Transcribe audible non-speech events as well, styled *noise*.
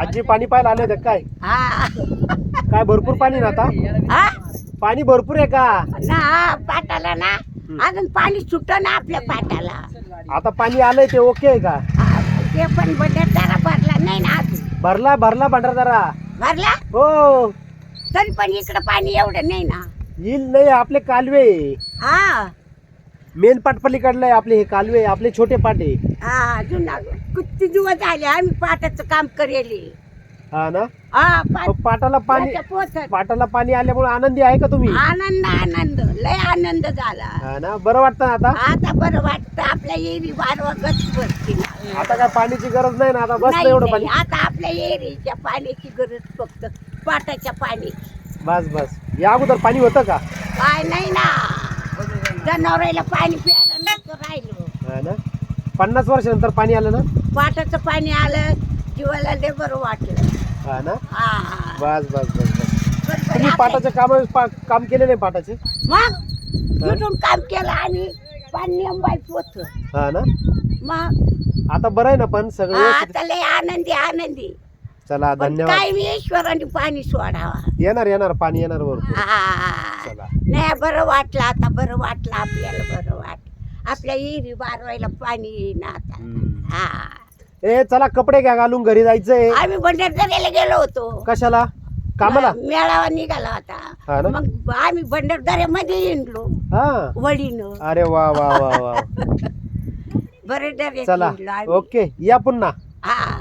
आजी पाणी पाहायला आले होते काय? हा. काय भरपूर पाणी ना आता? हा? पाणी भरपूर आहे का? ना पाटाला ना. अजून पाणी सुट ना आपल्या पाटाला. आता पाणी आलंय ते ओके आहे का? हा, ते पण जरा भरला नाही ना अजून. भरला भरला भंडारदारा भरला? हो. तरी पण इकडं पाणी एवढं नाही ना. येईल नाही आपले कालवे. हा. मेन पाट पलीकडलं आहे आपले हे कालवे आपले छोटे पाटे हा अजून किती दिवस झाले आम्ही पाटाचं काम करेली. हा ना? हा पाट मग पाटाला पाणी. पाटाला पाणी आल्यामुळे आनंदी आहे का तुम्ही? आनंद आनंद लय आनंद झाला. हा ना? बरं वाटतं ना आता? आता बरं वाटतं आपल्या एरी बारवा गच ना. आता काय पाण्याची गरज नाही ना? आता बस नाही, एवढं नाही, पाणी. आता आपल्या एरीच्या पाण्याची गरज फक्त पाटाच्या पाणी बस बस. या अगोदर पाणी होतं का? काय नाही ना. जनावराला पाणी प्यायला नव्हतं राहिलो. हा ना? पन्नास वर्षानंतर पाणी आलं ना? पाटाचं पाणी आलं जीवाला लय बरं वाटलं. हा ना? हा. बस बस बस बस. बरं, बरं, तुम्ही पाटाचे काम पा- काम केलेले आहे पाटाचे? मग? तिथून काम केलं आणि पाणी अंबायचं होतं हा ना? मग? आता बरं आहे ना पण सगळं व्यवस्थित? आता लय आनंदी आनंदी. चला पण धन्यवाद. काय मी ईश्वराने पाणी सोडावा. येणार येणार पाणी येणार बरोबर. चला. नाही बरं वाटलं आता बरं वाटलं आपल्याला बरं वाटलं. आपल्या इरी बारवायला पाणी येईन आता. हम्म. हा ए चला कपडे घ्या घालून घरी जायचंय. आम्ही भंडारदऱ्याला गेलो होतो. कशाला? कामाला? मेळावा निघाला हा होता ना? मग आम्ही भंडारदऱ्यामध्ये हिंडलो. हा. वडीनं. अरे वा वा वा वा. *laughs* बरे डरे चला ओके या पुन्हा. हा.